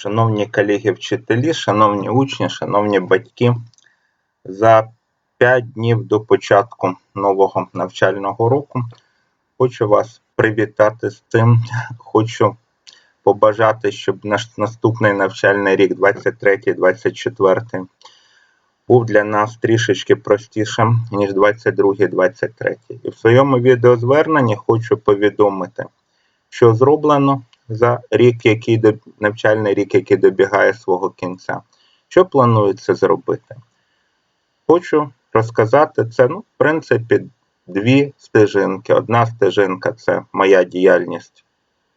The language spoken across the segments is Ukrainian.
Шановні колеги-вчителі, шановні учні, шановні батьки, за 5 днів до початку нового навчального року хочу вас привітати з цим. Хочу побажати, щоб наш наступний навчальний рік, 23-24, був для нас трішечки простішим, ніж 22-23. І в своєму відеозверненні хочу повідомити, що зроблено за рік, який навчальний рік, який добігає свого кінця. Що планується зробити? Хочу розказати це, ну, в принципі, дві стежинки. Одна стежинка це моя діяльність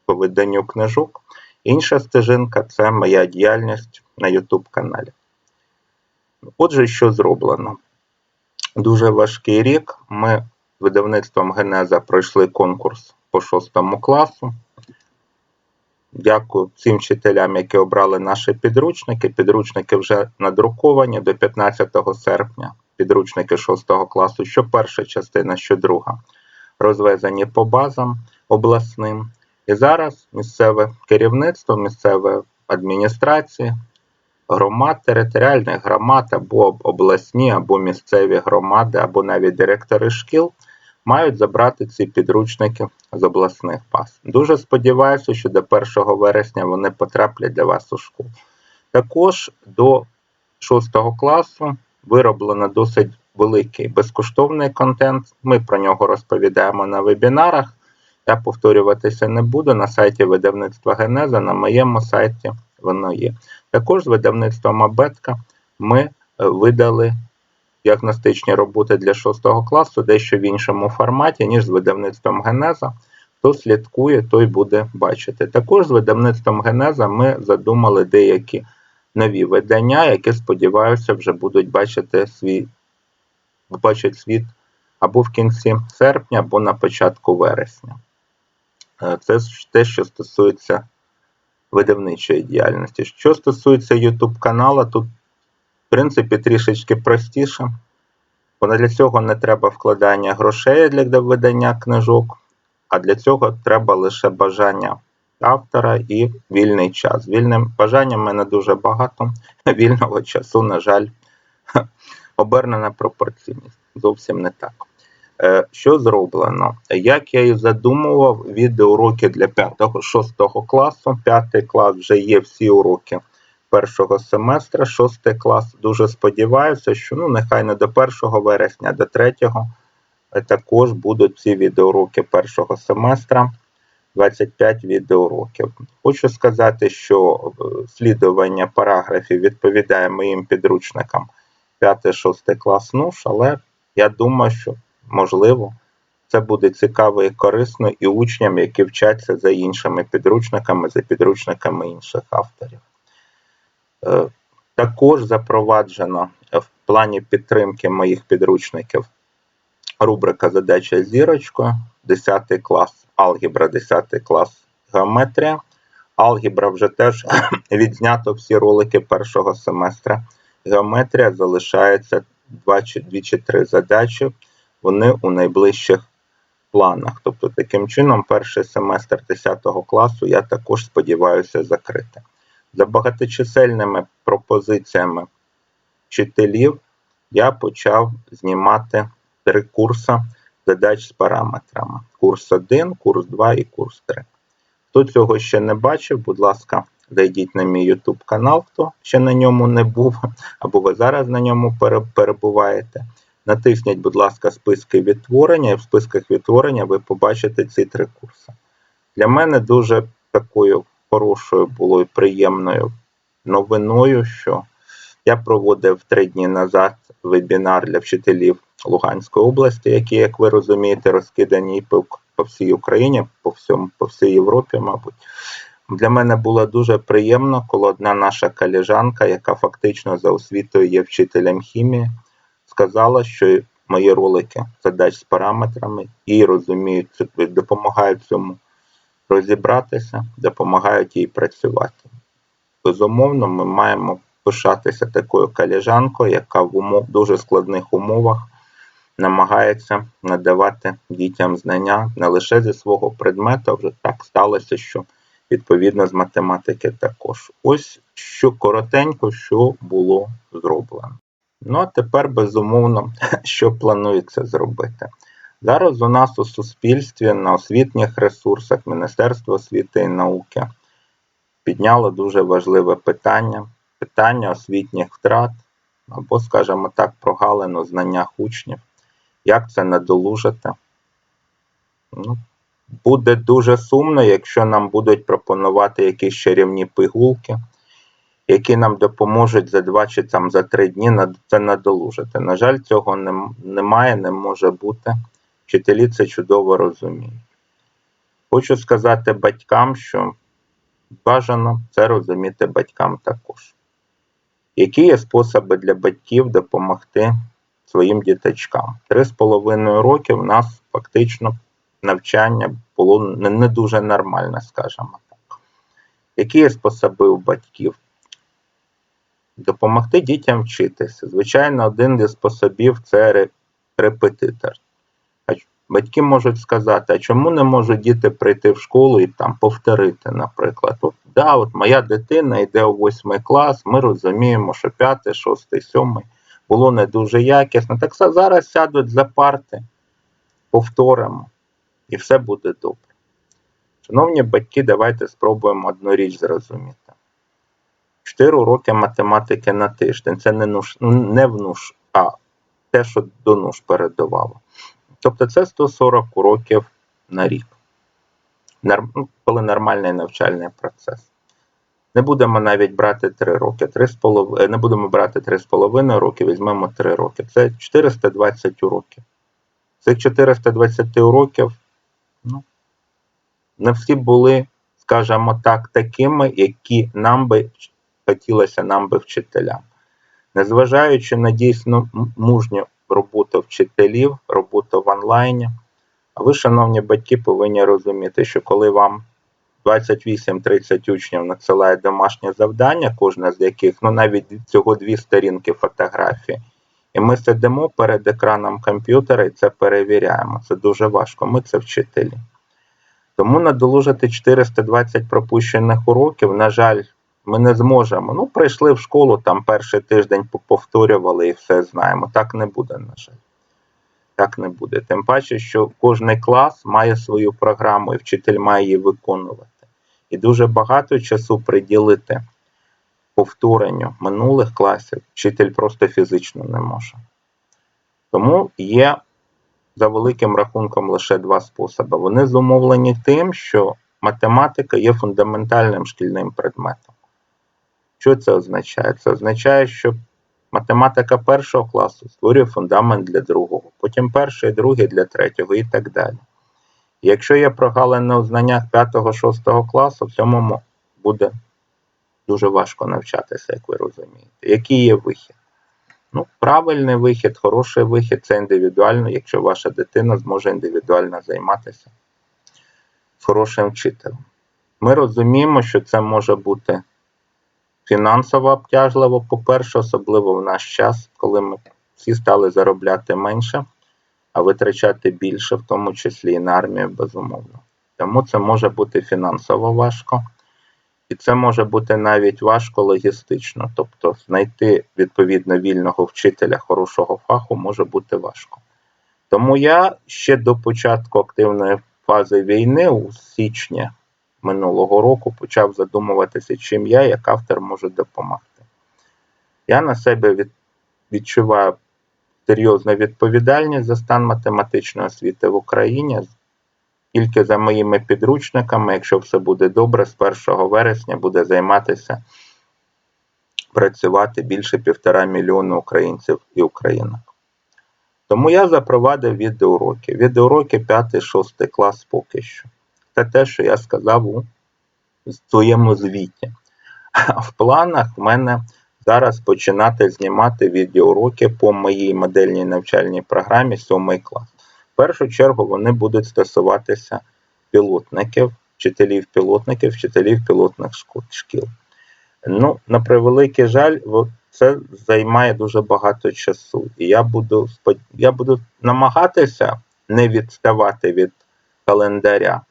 по виданню книжок, інша стежинка це моя діяльність на YouTube каналі. Отже, що зроблено? Дуже важкий рік. Ми видавництвом Генеза пройшли конкурс по шостому класу. Дякую всім вчителям, які обрали наші підручники. Підручники вже надруковані до 15 серпня. Підручники 6 класу, що перша частина, що друга, розвезені по базам обласним. І зараз місцеве керівництво, місцеве адміністрації, громад, територіальних громад або обласні, або місцеві громади, або навіть директори шкіл мають забрати ці підручники з обласних баз. Дуже сподіваюся, що до 1 вересня вони потраплять для вас у школу. Також до 6 класу вироблено досить великий безкоштовний контент. Ми про нього розповідаємо на вебінарах. Я повторюватися не буду. На сайті видавництва Генеза, на моєму сайті воно є. Також з видавництвом Абетка ми е, видали діагностичні роботи для 6 класу дещо в іншому форматі, ніж з видавництвом Генеза. Хто слідкує, той буде бачити. Також з видавництвом Генеза ми задумали деякі нові видання, які, сподіваюся, вже будуть бачити свій, бачить світ або в кінці серпня, або на початку вересня. Е, це те, що стосується видавничої діяльності. Що стосується YouTube каналу, тут принципі, трішечки простіше. Бо для цього не треба вкладання грошей для видання книжок, а для цього треба лише бажання автора і вільний час. Вільним бажанням в мене дуже багато. Вільного часу, на жаль, обернена пропорційність. Зовсім не так. Е, що зроблено? Як я і задумував, відеоуроки для 5-6 класу. 5 клас вже є всі уроки першого семестра, шостий клас. Дуже сподіваюся, що ну, нехай не до 1 вересня, до 3 також будуть ці відеоуроки першого семестра. 25 відеоуроків. Хочу сказати, що е, слідування параграфів відповідає моїм підручникам 5-6 клас НУШ, але я думаю, що можливо це буде цікаво і корисно і учням, які вчаться за іншими підручниками, за підручниками інших авторів. Е, також запроваджено в плані підтримки моїх підручників рубрика Задача зірочкою, 10 клас, алгебра, 10 клас геометрія. Алгебра вже теж відзнято всі ролики першого семестра. Геометрія залишається 2 чи 3 задачі, вони у найближчих планах. Тобто, таким чином, перший семестр 10 класу я також сподіваюся закрити. За багаточисельними пропозиціями вчителів я почав знімати три курси задач з параметрами. Курс 1, курс 2 і курс 3. Хто цього ще не бачив, будь ласка, зайдіть на мій YouTube канал, хто ще на ньому не був, або ви зараз на ньому перебуваєте. Натисніть, будь ласка, списки відтворення, і в списках відтворення ви побачите ці три курси. Для мене дуже такою хорошою було і приємною новиною, що я проводив три дні назад вебінар для вчителів Луганської області, які, як ви розумієте, розкидані по, по всій Україні, по всьому, по всій Європі, мабуть. Для мене було дуже приємно, коли одна наша колежанка, яка фактично за освітою є вчителем хімії, сказала, що мої ролики задач з параметрами і розуміють, допомагають цьому розібратися, допомагають їй працювати. Безумовно, ми маємо пишатися такою каліжанкою, яка в умов, дуже складних умовах намагається надавати дітям знання не лише зі свого предмета, вже так сталося, що відповідно з математики також. Ось що коротенько, що було зроблено. Ну а тепер, безумовно, що планується зробити. Зараз у нас у суспільстві на освітніх ресурсах Міністерство освіти і науки підняло дуже важливе питання питання освітніх втрат або, скажімо так, прогалин у знаннях учнів. Як це надолужити? Ну, Буде дуже сумно, якщо нам будуть пропонувати якісь чарівні пигулки, які нам допоможуть за два чи там за три дні це надолужити. На жаль, цього немає, не може бути. Вчителі це чудово розуміють. Хочу сказати батькам, що бажано це розуміти батькам також. Які є способи для батьків допомогти своїм діточкам? Три з половиною роки в нас фактично навчання було не дуже нормальне, скажімо так. Які є способи у батьків? Допомогти дітям вчитися. Звичайно, один із способів це репетитор. Батьки можуть сказати, а чому не можуть діти прийти в школу і там повторити, наприклад. От, да, от моя дитина йде у восьмий клас, ми розуміємо, що п'ятий, шостий, сьомий було не дуже якісно. Так зараз сядуть за парти, повторимо, і все буде добре. Шановні батьки, давайте спробуємо одну річ зрозуміти. Чотири уроки математики на тиждень це не, нуж, не в нуж, а те, що до нуж передавало. Тобто це 140 уроків на рік, ну, коли нормальний навчальний процес. Не будемо навіть брати 3 роки, 3,5, не будемо брати 3,5 роки, візьмемо 3 роки. Це 420 уроків. Цих 420 уроків, ну, не всі були, скажімо так, такими, які нам би хотілося нам би вчителям. Незважаючи на дійсно мужню роботу вчителів, роботу в онлайні. А ви, шановні батьки, повинні розуміти, що коли вам 28-30 учнів надсилає домашнє завдання, кожне з яких, ну навіть цього дві сторінки фотографії, і ми сидимо перед екраном комп'ютера і це перевіряємо. Це дуже важко. Ми це вчителі. Тому надолужити 420 пропущених уроків, на жаль, ми не зможемо. Ну, прийшли в школу, там перший тиждень повторювали і все знаємо. Так не буде, на жаль. Так не буде. Тим паче, що кожен клас має свою програму і вчитель має її виконувати. І дуже багато часу приділити повторенню минулих класів вчитель просто фізично не може. Тому є за великим рахунком лише два способи. Вони зумовлені тим, що математика є фундаментальним шкільним предметом. Що це означає? Це означає, що математика першого класу створює фундамент для другого, потім перший, другий для третього і так далі. якщо є прогалини у знаннях 5-6 класу, в цьому буде дуже важко навчатися, як ви розумієте. Який є вихід? Ну, Правильний вихід, хороший вихід це індивідуально, якщо ваша дитина зможе індивідуально займатися з хорошим вчителем. Ми розуміємо, що це може бути фінансово обтяжливо, по-перше, особливо в наш час, коли ми всі стали заробляти менше, а витрачати більше, в тому числі і на армію, безумовно. Тому це може бути фінансово важко, і це може бути навіть важко логістично. Тобто знайти відповідно вільного вчителя хорошого фаху може бути важко. Тому я ще до початку активної фази війни у січні минулого року почав задумуватися, чим я, як автор, можу допомогти. Я на себе від, відчуваю серйозну відповідальність за стан математичної освіти в Україні. Тільки за моїми підручниками, якщо все буде добре, з 1 вересня буде займатися працювати більше півтора мільйона українців і українок. Тому я запровадив відеоуроки. Відеоуроки 5-6 клас поки що. Це те, що я сказав у своєму звіті. В планах в мене зараз починати знімати відеоуроки по моїй модельній навчальній програмі 7 клас. В першу чергу вони будуть стосуватися пілотників, вчителів пілотників, вчителів пілотних шкіл. Ну, На превеликий жаль, це займає дуже багато часу. І я буду я буду намагатися не відставати від календаря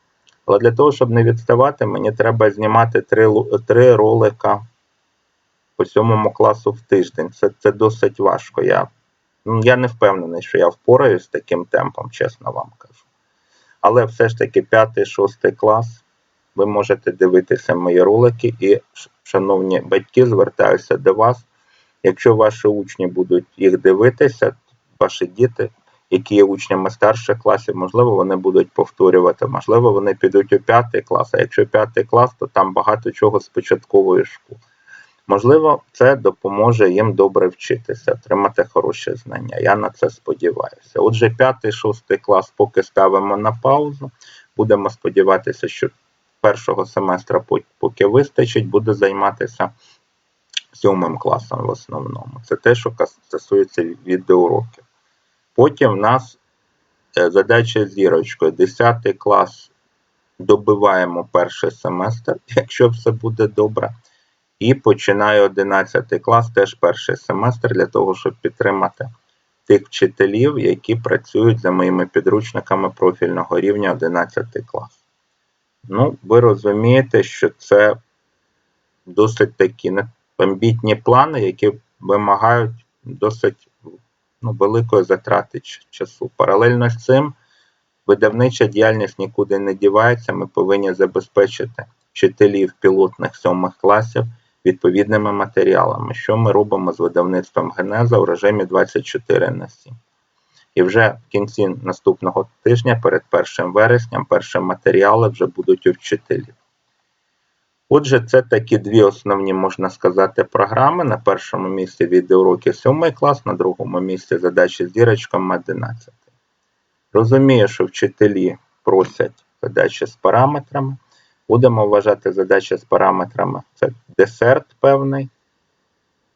Але для того, щоб не відставати, мені треба знімати три, три ролика по сьомому класу в тиждень. Це, це досить важко. Я, ну, я не впевнений, що я впораюсь з таким темпом, чесно вам кажу. Але все ж таки 5-6 клас. Ви можете дивитися мої ролики і, шановні батьки, звертаюся до вас. Якщо ваші учні будуть їх дивитися, ваші діти, які є учнями старших класів, можливо, вони будуть повторювати, можливо, вони підуть у п'ятий клас. А якщо п'ятий клас, то там багато чого з початкової школи. Можливо, це допоможе їм добре вчитися, отримати хороші знання. Я на це сподіваюся. Отже, п'ятий, шостий клас поки ставимо на паузу. Будемо сподіватися, що першого семестра поки вистачить, буде займатися сьомим класом в основному. Це те, що стосується відеоуроків. Потім в нас е, задача зірочкою. 10 клас добиваємо перший семестр, якщо все буде добре. І починаю 11 клас, теж перший семестр, для того, щоб підтримати тих вчителів, які працюють за моїми підручниками профільного рівня 11 клас. Ну, ви розумієте, що це досить такі амбітні плани, які вимагають досить ну, великої затрати часу. Паралельно з цим видавнича діяльність нікуди не дівається. Ми повинні забезпечити вчителів пілотних сьомих класів відповідними матеріалами, що ми робимо з видавництвом Генеза в режимі 24 на 7. І вже в кінці наступного тижня, перед 1 вересням, перші матеріали вже будуть у вчителів. Отже, це такі дві основні, можна сказати, програми. На першому місці відеоуроки 7 клас, на другому місці задачі з дірочком 11. Розумію, що вчителі просять задачі з параметрами. Будемо вважати задачі з параметрами. Це десерт певний.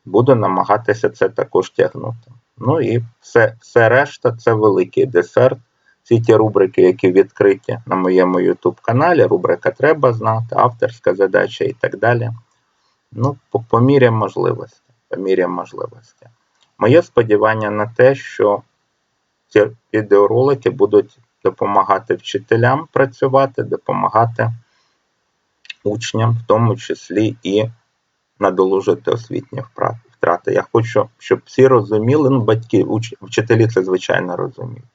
Буду намагатися це також тягнути. Ну і все, все решта це великий десерт. Всі ті рубрики, які відкриті на моєму YouTube каналі, рубрика Треба знати, авторська задача і так далі. Ну, по, мірі можливості. По мірі можливості. Моє сподівання на те, що ці відеоролики будуть допомагати вчителям працювати, допомагати учням, в тому числі і надолужити освітні втрати. Я хочу, щоб всі розуміли, ну, батьки, вчителі це звичайно розуміють.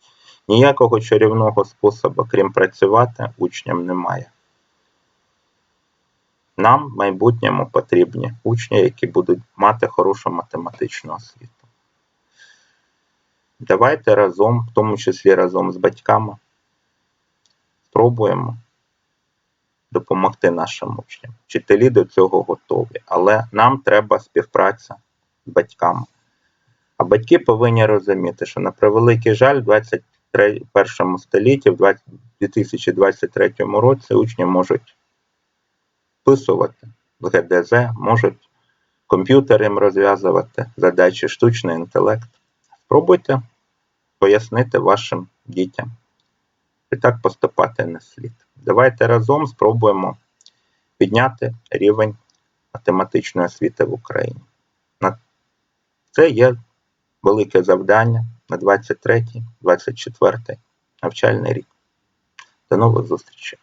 Ніякого чарівного способу, крім працювати, учням немає. Нам в майбутньому потрібні учні, які будуть мати хорошу математичну освіту. Давайте разом, в тому числі разом з батьками, спробуємо допомогти нашим учням. Вчителі до цього готові, але нам треба співпраця з батьками. А батьки повинні розуміти, що на превеликий жаль, в 21 столітті, в 2023 році учні можуть вписувати в ГДЗ, можуть комп'ютером розв'язувати задачі штучний інтелект. Спробуйте пояснити вашим дітям. І так поступати не слід. Давайте разом спробуємо підняти рівень математичної освіти в Україні. Це є велике завдання на 23-24 навчальний рік. До нових зустрічей!